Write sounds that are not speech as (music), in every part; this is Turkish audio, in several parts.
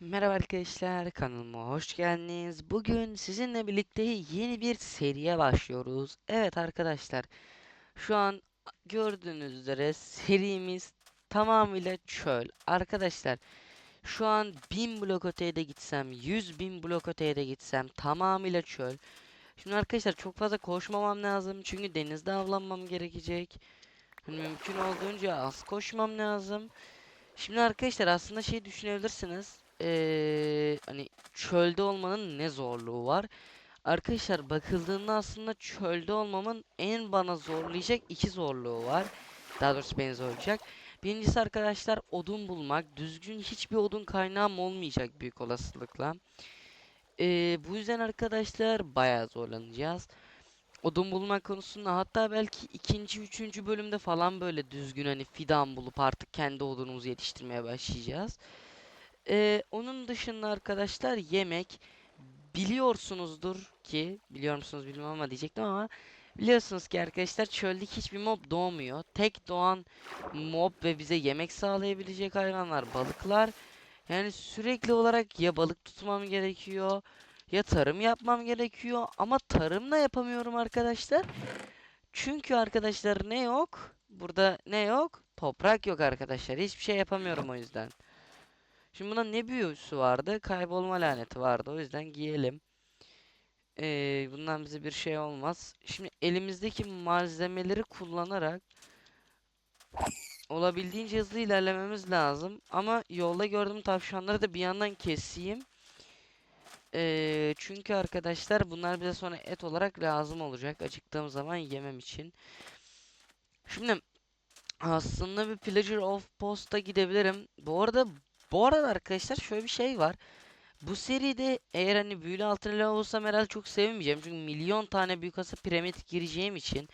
Merhaba arkadaşlar, kanalıma hoş geldiniz. Bugün sizinle birlikte yeni bir seriye başlıyoruz. Evet arkadaşlar, şu an gördüğünüz üzere serimiz tamamıyla çöl. Arkadaşlar, şu an 1000 blok öteye de gitsem, 100 bin blok öteye de gitsem tamamıyla çöl. Şimdi arkadaşlar çok fazla koşmamam lazım çünkü denizde avlanmam gerekecek. Hani Mümkün olduğunca az koşmam lazım. Şimdi arkadaşlar aslında şey düşünebilirsiniz. Ee, hani çölde olmanın ne zorluğu var? Arkadaşlar bakıldığında aslında çölde olmamın en bana zorlayacak iki zorluğu var. Daha doğrusu beni zorlayacak. Birincisi arkadaşlar odun bulmak. Düzgün hiçbir odun kaynağım olmayacak büyük olasılıkla. Ee, bu yüzden arkadaşlar bayağı zorlanacağız. Odun bulmak konusunda hatta belki ikinci, üçüncü bölümde falan böyle düzgün hani fidan bulup artık kendi odunumuzu yetiştirmeye başlayacağız. Ee, onun dışında arkadaşlar yemek biliyorsunuzdur ki biliyor musunuz bilmem ama diyecektim ama biliyorsunuz ki arkadaşlar çölde hiçbir mob doğmuyor. Tek doğan mob ve bize yemek sağlayabilecek hayvanlar balıklar. Yani sürekli olarak ya balık tutmam gerekiyor ya tarım yapmam gerekiyor ama tarım da yapamıyorum arkadaşlar. Çünkü arkadaşlar ne yok? Burada ne yok? Toprak yok arkadaşlar. Hiçbir şey yapamıyorum o yüzden. Şimdi buna ne büyüsü vardı? Kaybolma laneti vardı. O yüzden giyelim. Ee, bundan bize bir şey olmaz. Şimdi elimizdeki malzemeleri kullanarak olabildiğince hızlı ilerlememiz lazım. Ama yolda gördüğüm tavşanları da bir yandan keseyim. Ee, çünkü arkadaşlar bunlar bize sonra et olarak lazım olacak. Acıktığım zaman yemem için. Şimdi aslında bir Pleasure of Post'a gidebilirim. Bu arada bu arada arkadaşlar şöyle bir şey var. Bu seride eğer hani büyülü altın elma olsam herhalde çok sevmeyeceğim. Çünkü milyon tane büyük asa piramit gireceğim için.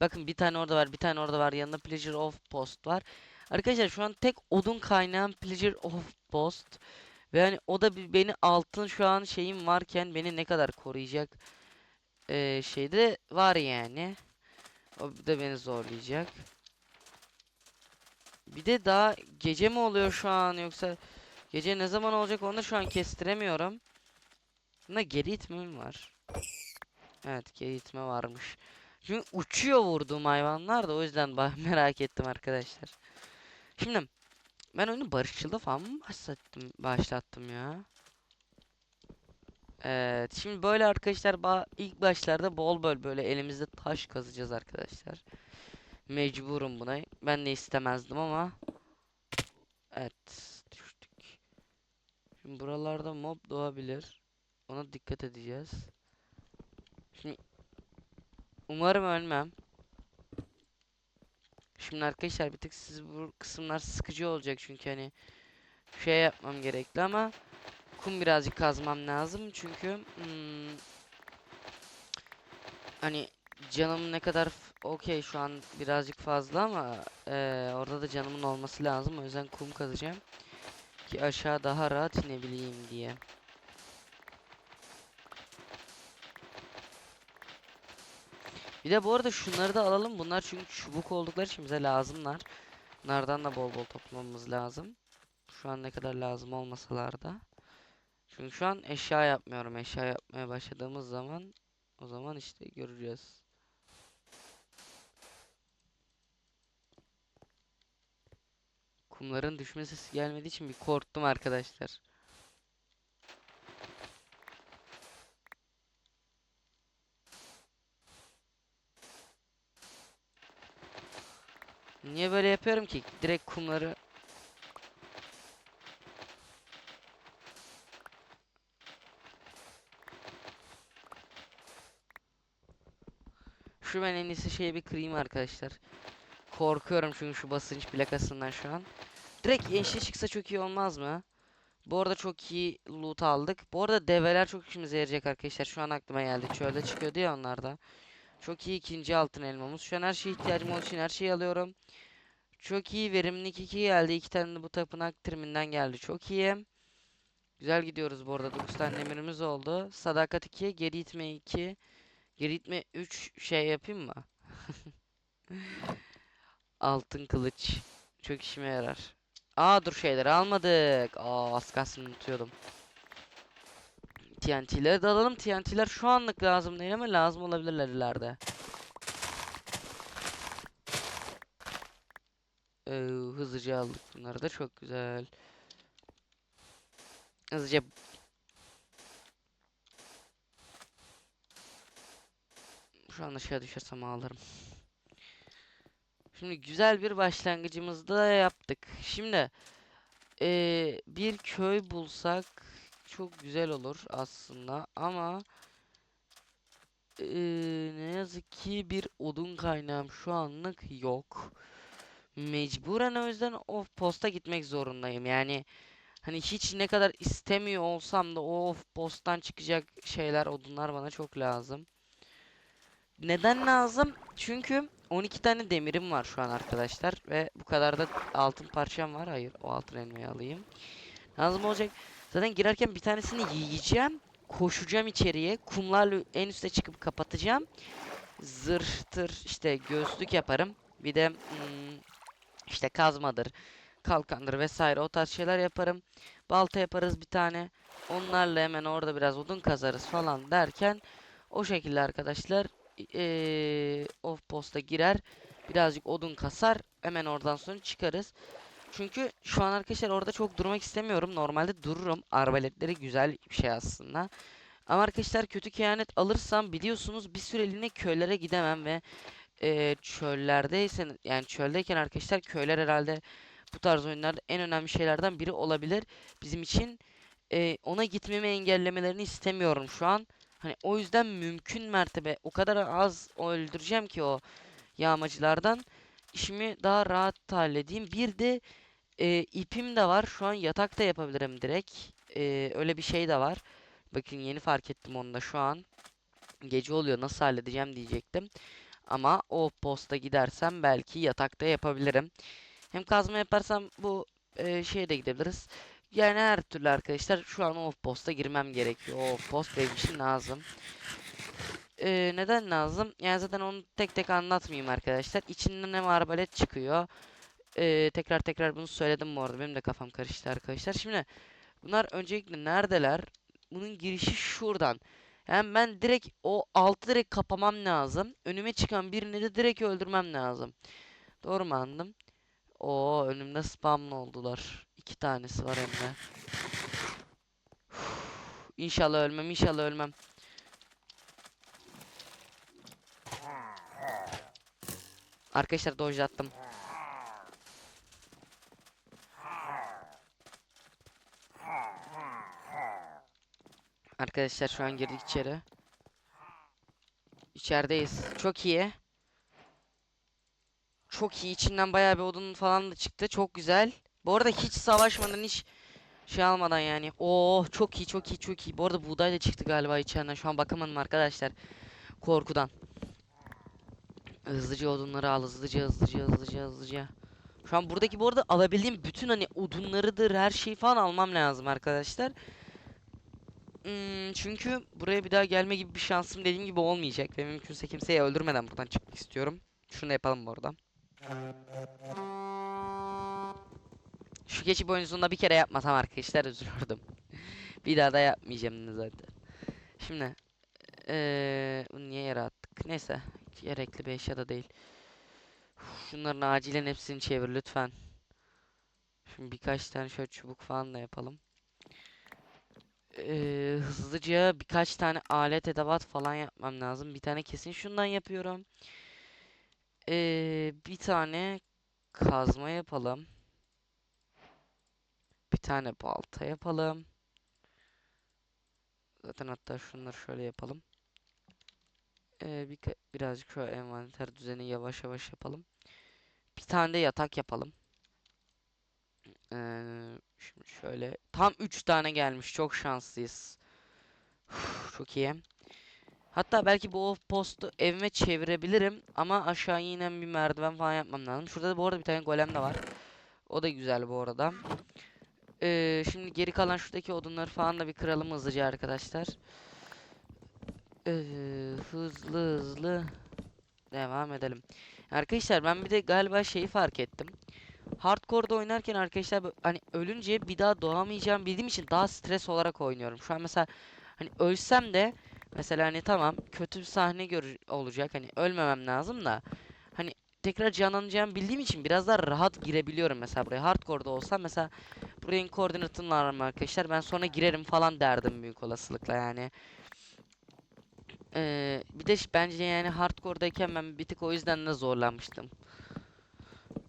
Bakın bir tane orada var, bir tane orada var. Yanında Pleasure of Post var. Arkadaşlar şu an tek odun kaynağım Pleasure of Post. Ve hani o da beni altın şu an şeyim varken beni ne kadar koruyacak ee, şeyde var yani. O da beni zorlayacak. Bir de daha gece mi oluyor şu an yoksa gece ne zaman olacak onu şu an kestiremiyorum. Bunda geri itme mi var? Evet geri itme varmış. Çünkü uçuyor vurduğum hayvanlar da o yüzden (laughs) merak ettim arkadaşlar. Şimdi ben oyunu barışçılda falan mı başlattım, başlattım ya? Evet şimdi böyle arkadaşlar ilk başlarda bol bol böyle elimizde taş kazacağız arkadaşlar. Mecburum buna. Ben de istemezdim ama Evet, düştük. Şimdi buralarda mob doğabilir. Ona dikkat edeceğiz. Şimdi umarım ölmem. Şimdi arkadaşlar bir tık siz bu kısımlar sıkıcı olacak çünkü hani şey yapmam gerekli ama kum birazcık kazmam lazım çünkü hmm, hani canım ne kadar okey şu an birazcık fazla ama eee, orada da canımın olması lazım o yüzden kum kazacağım. Ki aşağı daha rahat inebileyim diye. Bir de bu arada şunları da alalım. Bunlar çünkü çubuk oldukları için bize lazımlar. Bunlardan da bol bol toplamamız lazım. Şu an ne kadar lazım olmasalar da. Çünkü şu an eşya yapmıyorum. Eşya yapmaya başladığımız zaman o zaman işte göreceğiz. Kumların düşme sesi gelmediği için bir korktum arkadaşlar. Niye böyle yapıyorum ki? Direkt kumları Şu ben en iyisi şeyi bir kırayım arkadaşlar. Korkuyorum çünkü şu basınç plakasından şu an. Direkt yeşil çıksa çok iyi olmaz mı? Bu arada çok iyi loot aldık. Bu arada develer çok işimize yarayacak arkadaşlar. Şu an aklıma geldi. Çölde çıkıyordu ya onlar da. Çok iyi ikinci altın elmamız. Şu an her şeye ihtiyacım olduğu için her şeyi alıyorum. Çok iyi verimlilik 2 geldi. 2 tane de bu tapınak triminden geldi. Çok iyi. Güzel gidiyoruz bu arada. 9 tane demirimiz oldu. Sadakat 2, geri itme 2. Geri itme 3 şey yapayım mı? (laughs) Altın kılıç. Çok işime yarar. Aa dur şeyleri almadık. Aa az kalsın unutuyordum. TNT'leri de alalım. TNT'ler şu anlık lazım değil ama lazım olabilirler ileride. Ee, hızlıca aldık bunları da çok güzel. Hızlıca Şu an aşağı düşersem ağlarım. Şimdi güzel bir başlangıcımızı da yaptık. Şimdi eee, bir köy bulsak çok güzel olur aslında ama eee, ne yazık ki bir odun kaynağım şu anlık yok. Mecburen o yüzden o posta gitmek zorundayım. Yani hani hiç ne kadar istemiyor olsam da o posttan çıkacak şeyler, odunlar bana çok lazım. Neden lazım? Çünkü 12 tane demirim var şu an arkadaşlar ve bu kadar da altın parçam var. Hayır, o altın elmayı alayım. Lazım olacak. Zaten girerken bir tanesini yiyeceğim. Koşacağım içeriye. Kumlarla en üste çıkıp kapatacağım. Zırhtır işte göğüslük yaparım. Bir de hmm, işte kazmadır, kalkandır vesaire o tarz şeyler yaparım. Balta yaparız bir tane. Onlarla hemen orada biraz odun kazarız falan derken o şekilde arkadaşlar eee off posta girer. Birazcık odun kasar. Hemen oradan sonra çıkarız. Çünkü şu an arkadaşlar orada çok durmak istemiyorum. Normalde dururum. Arbaletleri güzel bir şey aslında. Ama arkadaşlar kötü kehanet alırsam biliyorsunuz bir süreliğine köylere gidemem ve eee çöllerdeysen yani çöldeyken arkadaşlar köyler herhalde bu tarz oyunlarda en önemli şeylerden biri olabilir. Bizim için eee, ona gitmemi engellemelerini istemiyorum şu an. Hani o yüzden mümkün mertebe o kadar az öldüreceğim ki o yağmacılardan işimi daha rahat halledeyim. Bir de e, ipim de var. Şu an yatak da yapabilirim direkt. E, öyle bir şey de var. Bakın yeni fark ettim onu da şu an. Gece oluyor nasıl halledeceğim diyecektim. Ama o posta gidersem belki yatakta yapabilirim. Hem kazma yaparsam bu e, şeye de gidebiliriz. Yani her türlü arkadaşlar şu an o posta girmem gerekiyor. O post benim için lazım. Ee, neden lazım? Yani zaten onu tek tek anlatmayayım arkadaşlar. İçinden hem arbalet çıkıyor. Ee, tekrar tekrar bunu söyledim bu arada. Benim de kafam karıştı arkadaşlar. Şimdi bunlar öncelikle neredeler? Bunun girişi şuradan. Yani ben direkt o altı direkt kapamam lazım. Önüme çıkan birini de direkt öldürmem lazım. Doğru mu anladım? Oo önümde spamlı oldular. İki tanesi var hem de. İnşallah ölmem, inşallah ölmem. Arkadaşlar dodge attım. Arkadaşlar şu an girdik içeri. İçerideyiz. Çok iyi. Çok iyi. İçinden bayağı bir odun falan da çıktı. Çok güzel. Bu arada hiç savaşmadan hiç şey almadan yani. Oo çok iyi çok iyi çok iyi. Bu arada buğday da çıktı galiba içeriden. Şu an bakamadım arkadaşlar. Korkudan. Hızlıca odunları al. Hızlıca hızlıca hızlıca hızlıca. Şu an buradaki bu arada alabildiğim bütün hani odunlarıdır her şeyi falan almam lazım arkadaşlar. Hmm, çünkü buraya bir daha gelme gibi bir şansım dediğim gibi olmayacak. Ve mümkünse kimseyi öldürmeden buradan çıkmak istiyorum. Şunu yapalım bu arada. Şu keçi boynuzunda bir kere yapmasam arkadaşlar üzülürdüm. (laughs) bir daha da yapmayacağım zaten. Şimdi eee bunu niye yere attık? Neyse gerekli bir eşya da değil. Şunların acilen hepsini çevir lütfen. Şimdi birkaç tane şöyle çubuk falan da yapalım. Eee, hızlıca birkaç tane alet edevat falan yapmam lazım. Bir tane kesin şundan yapıyorum. Eee, bir tane kazma yapalım. Bir tane balta yapalım. Zaten hatta şunları şöyle yapalım. Ee, bir, birazcık şöyle envanter düzeni yavaş yavaş yapalım. Bir tane de yatak yapalım. Ee, şimdi şöyle tam 3 tane gelmiş. Çok şanslıyız. Uf, çok iyi. Hatta belki bu postu evime çevirebilirim ama aşağı yine bir merdiven falan yapmam lazım. Şurada da bu arada bir tane golem de var. O da güzel bu arada. Ee, şimdi geri kalan şuradaki odunları falan da bir kıralım hızlıca arkadaşlar. Ee, hızlı hızlı devam edelim. Arkadaşlar ben bir de galiba şeyi fark ettim. hardcore'da oynarken arkadaşlar hani ölünce bir daha doğamayacağım bildiğim için daha stres olarak oynuyorum. Şu an mesela hani ölsem de mesela hani tamam kötü bir sahne gör olacak. Hani ölmemem lazım da hani tekrar canlanacağımı bildiğim için biraz daha rahat girebiliyorum mesela buraya. Hardcore'da olsam mesela burayın koordinatını aramam arkadaşlar. Ben sonra girerim falan derdim büyük olasılıkla yani. Ee, bir de bence yani hardcore'dayken ben bir tık o yüzden de zorlanmıştım.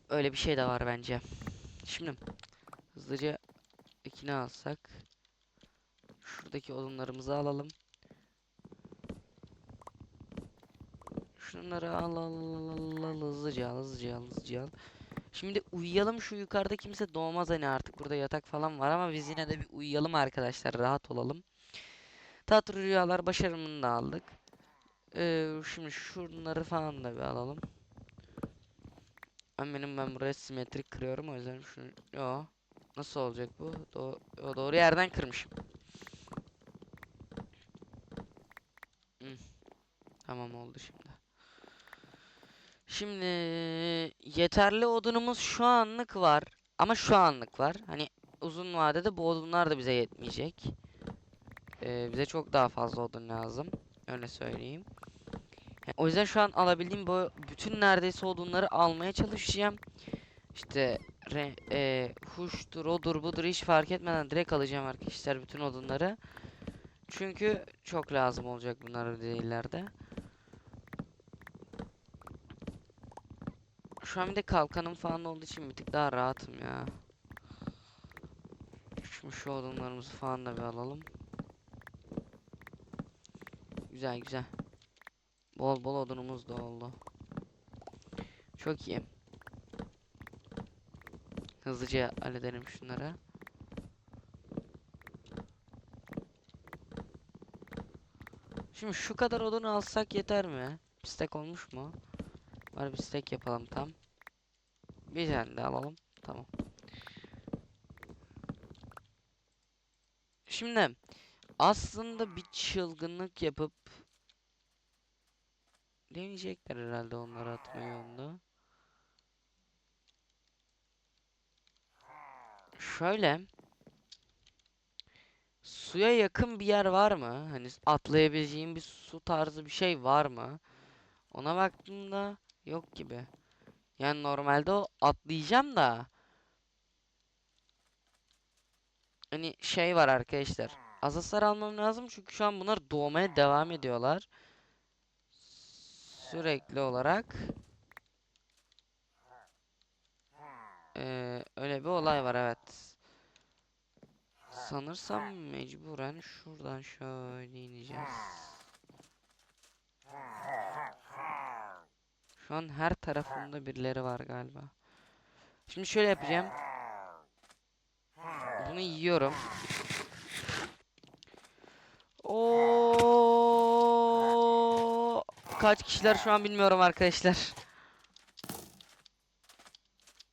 Öyle bir şey de var bence. Şimdi hızlıca ikini alsak. Şuradaki odunlarımızı alalım. Şunları al al al al al hızlıca al hızlıca al hızlıca al. Şimdi uyuyalım şu yukarıda kimse doğmaz hani artık burada yatak falan var ama biz yine de bir uyuyalım arkadaşlar rahat olalım. Tatlı rüyalar başarımını da aldık. Ee, şimdi şunları falan da bir alalım. Ben benim ben buraya simetrik kırıyorum o yüzden şunu yo nasıl olacak bu? Do yo, doğru yerden kırmışım. Hı. Tamam oldu şimdi. Şimdi yeterli odunumuz şu anlık var ama şu anlık var. Hani uzun vadede bu odunlar da bize yetmeyecek. Ee, bize çok daha fazla odun lazım. Öyle söyleyeyim. Yani o yüzden şu an alabildiğim bu bütün neredeyse odunları almaya çalışacağım. İşte re, e, huştur, odur, budur hiç fark etmeden direkt alacağım arkadaşlar bütün odunları. Çünkü çok lazım olacak bunlar ileride. Şu an bir de kalkanım falan olduğu için bir tık daha rahatım ya. Şimdi şu odunlarımızı falan da bir alalım. Güzel güzel. Bol bol odunumuz da oldu. Çok iyi. Hızlıca halledelim şunları. Şimdi şu kadar odun alsak yeter mi? Bir stack olmuş mu? Var bir stack yapalım tam. Bir tane de alalım. Tamam. Şimdi aslında bir çılgınlık yapıp deneyecekler herhalde onları atmayı onda. Şöyle suya yakın bir yer var mı? Hani atlayabileceğim bir su tarzı bir şey var mı? Ona baktığımda yok gibi. Yani normalde o atlayacağım da hani şey var arkadaşlar. Az hasar almam lazım çünkü şu an bunlar doğmaya devam ediyorlar. Sürekli olarak. Ee, öyle bir olay var evet. Sanırsam mecburen şuradan şöyle ineceğiz. Şu an her tarafımda birileri var galiba. Şimdi şöyle yapacağım. Bunu yiyorum. Oo! Kaç kişiler şu an bilmiyorum arkadaşlar.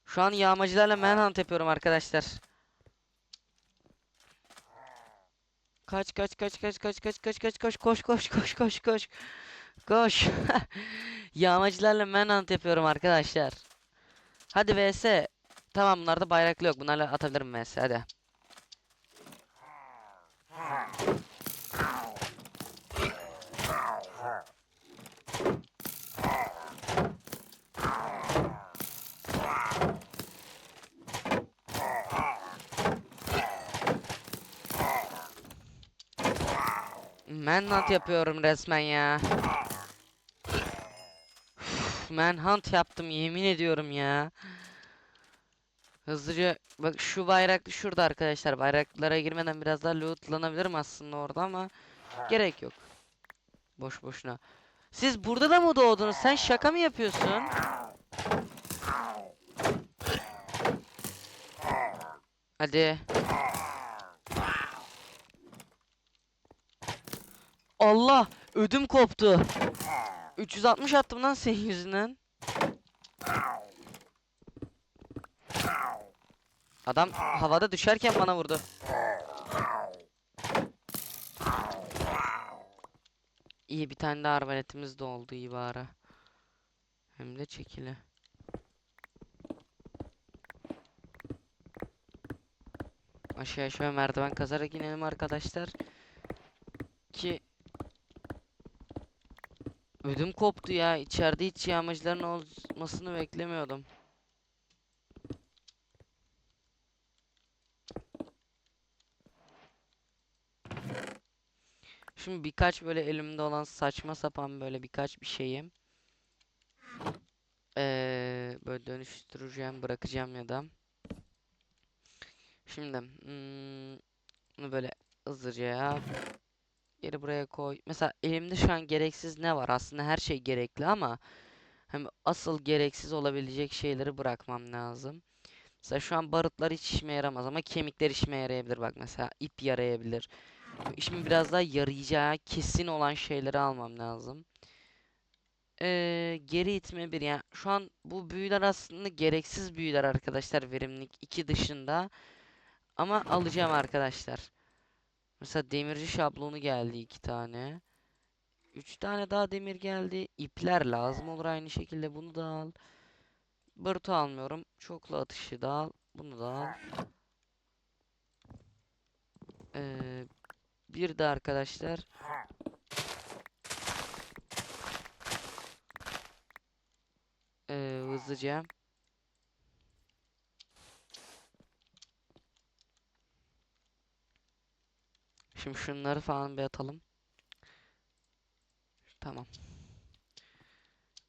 Şu an yağmacılarla manhunt yapıyorum arkadaşlar. Kaç kaç kaç kaç kaç kaç kaç kaç koş koş koş koş koş koş. Koş. (laughs) Yağmacılarla manhunt yapıyorum arkadaşlar. Hadi vs. Tamam bunlarda bayraklı yok. Bunlarla atabilirim vs. Hadi. Manhunt yapıyorum resmen ya. Manhunt yaptım yemin ediyorum ya. Hızlıca bak şu bayraklı şurada arkadaşlar. Bayraklara girmeden biraz daha lootlanabilirim aslında orada ama gerek yok. Boş boşuna. Siz burada da mı doğdunuz? Sen şaka mı yapıyorsun? Hadi. Allah! Ödüm koptu. 360 attım lan senin yüzünden. Adam havada düşerken bana vurdu. İyi bir tane daha arbaletimiz de oldu iyi bari. Hem de çekili. Aşağı aşağı merdiven kazarak inelim arkadaşlar. Ödüm koptu ya. İçeride hiç yağmacıların olmasını beklemiyordum. Şimdi birkaç böyle elimde olan saçma sapan böyle birkaç bir şeyim. Ee, böyle dönüştüreceğim, bırakacağım ya da. Şimdi hmm, bunu böyle hızlıca yap. Geri buraya koy. Mesela elimde şu an gereksiz ne var? Aslında her şey gerekli ama hem asıl gereksiz olabilecek şeyleri bırakmam lazım. Mesela şu an barutlar hiç işime yaramaz ama kemikler işime yarayabilir. Bak mesela ip yarayabilir. İşimi biraz daha yarayacağı kesin olan şeyleri almam lazım. Ee, geri itme bir yani şu an bu büyüler aslında gereksiz büyüler arkadaşlar verimlilik 2 dışında. Ama alacağım arkadaşlar. Mesela demirci şablonu geldi iki tane. Üç tane daha demir geldi. İpler lazım olur aynı şekilde bunu da al. Barut'u almıyorum. Çoklu atışı da al. Bunu da al. Ee, bir de arkadaşlar ee, hızlıca Şimdi şunları falan bir atalım. Tamam.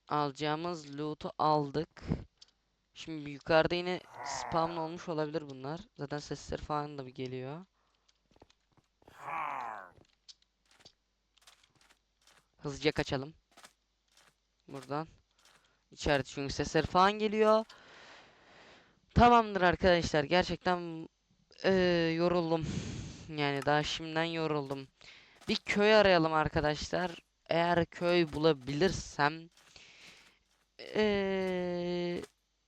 Alacağımız loot'u aldık. Şimdi yukarıda yine spawn olmuş olabilir bunlar. Zaten sesler falan da bir geliyor. Hızlıca kaçalım. Buradan. İçeride çünkü sesler falan geliyor. Tamamdır arkadaşlar. Gerçekten eee, yoruldum. Yani daha şimdiden yoruldum. Bir köy arayalım arkadaşlar. Eğer köy bulabilirsem eee,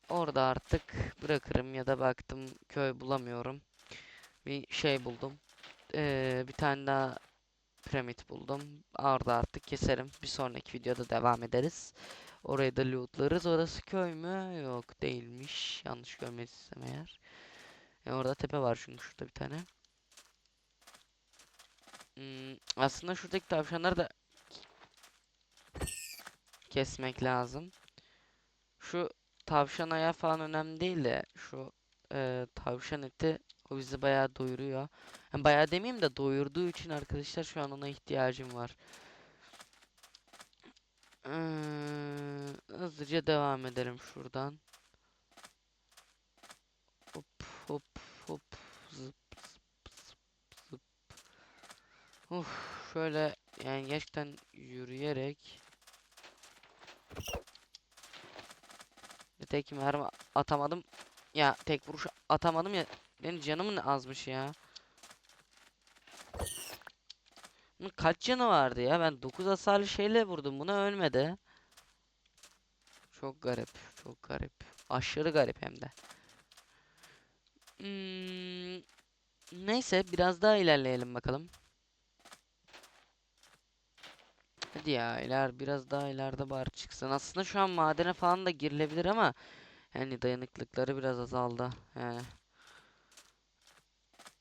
orada artık bırakırım ya da baktım köy bulamıyorum. Bir şey buldum. Eee, bir tane daha piramit buldum. Orada artık keserim. Bir sonraki videoda devam ederiz. Orayı da lootlarız. Orası köy mü? Yok değilmiş. Yanlış görmediysem eğer. E, orada tepe var çünkü şurada bir tane. Hmm, aslında şuradaki tavşanları da kesmek lazım. Şu tavşan ayağı falan önemli değil de şu e, tavşan eti o bizi bayağı doyuruyor. Yani bayağı demeyeyim de doyurduğu için arkadaşlar şu an ona ihtiyacım var. Ee, hızlıca devam edelim şuradan. Hop hop hop Uf şöyle yani gerçekten yürüyerek tek mermi atamadım. Ya tek vuruş atamadım ya. Benim canımın azmış ya. Kaç canı vardı ya? Ben 9 hasarlı şeyle vurdum. Buna ölmedi. Çok garip. Çok garip. Aşırı garip hem de. Hmm, neyse biraz daha ilerleyelim bakalım. Hadi ya iler biraz daha ileride bari çıksın. Aslında şu an madene falan da girilebilir ama yani dayanıklıkları biraz azaldı. Yani.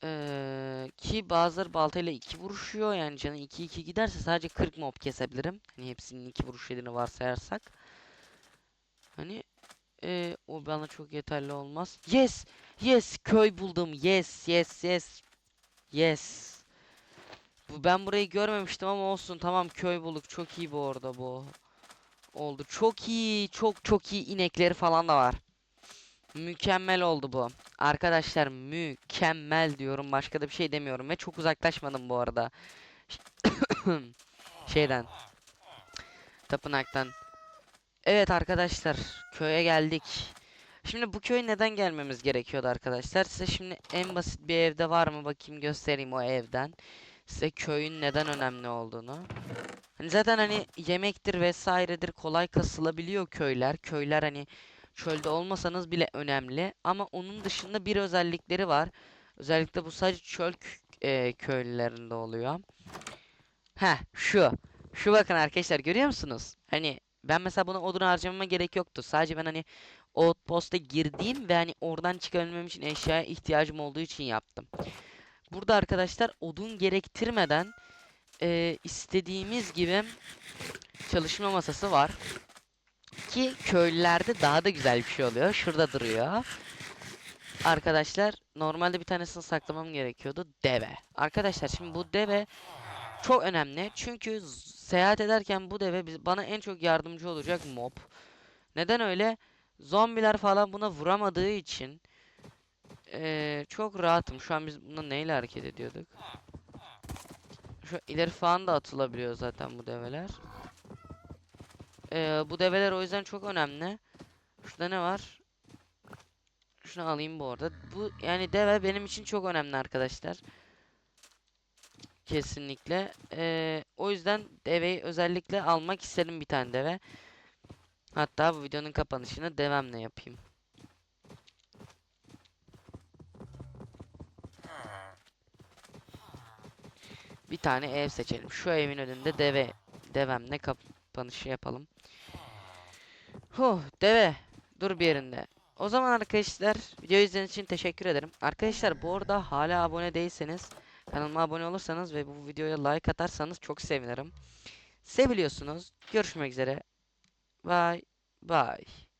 Ee, ki bazıları baltayla iki vuruşuyor. Yani canı 2-2 giderse sadece 40 mob kesebilirim. Hani hepsinin iki vuruş yediğini varsayarsak. Hani ee, o bana çok yeterli olmaz. Yes! Yes! Köy buldum. Yes! Yes! Yes! Yes! Bu ben burayı görmemiştim ama olsun. Tamam köy bulduk. Çok iyi bu arada bu. Oldu. Çok iyi. Çok çok iyi inekleri falan da var. Mükemmel oldu bu. Arkadaşlar mükemmel diyorum. Başka da bir şey demiyorum. Ve çok uzaklaşmadım bu arada. (coughs) Şeyden. Tapınaktan. Evet arkadaşlar. Köye geldik. Şimdi bu köye neden gelmemiz gerekiyordu arkadaşlar? Size şimdi en basit bir evde var mı bakayım göstereyim o evden. Size köyün neden önemli olduğunu. Hani zaten hani yemektir vesairedir kolay kasılabiliyor köyler. Köyler hani çölde olmasanız bile önemli. Ama onun dışında bir özellikleri var. Özellikle bu sadece çöl e, köylülerinde oluyor. Ha şu. Şu bakın arkadaşlar görüyor musunuz? Hani ben mesela buna odun harcamama gerek yoktu. Sadece ben hani outpost'a girdiğim ve hani oradan çıkabilmem için eşyaya ihtiyacım olduğu için yaptım. Burada arkadaşlar odun gerektirmeden e, istediğimiz gibi çalışma masası var. Ki köylülerde daha da güzel bir şey oluyor. Şurada duruyor. Arkadaşlar normalde bir tanesini saklamam gerekiyordu. Deve. Arkadaşlar şimdi bu deve çok önemli. Çünkü seyahat ederken bu deve bana en çok yardımcı olacak mob. Neden öyle? Zombiler falan buna vuramadığı için eee, çok rahatım. Şu an biz buna neyle hareket ediyorduk? Şu ileri falan da atılabiliyor zaten bu develer. Eee, bu develer o yüzden çok önemli. Şurada ne var? Şunu alayım bu arada. Bu yani deve benim için çok önemli arkadaşlar. Kesinlikle. Eee, o yüzden deveyi özellikle almak istedim bir tane deve. Hatta bu videonun kapanışını devemle yapayım. Bir tane ev seçelim. Şu evin önünde deve devemle kapanışı yapalım. Huh, deve. Dur bir yerinde. O zaman arkadaşlar video izlediğiniz için teşekkür ederim. Arkadaşlar bu arada hala abone değilseniz kanalıma abone olursanız ve bu videoya like atarsanız çok sevinirim. Seviliyorsunuz. Görüşmek üzere. Bye bye.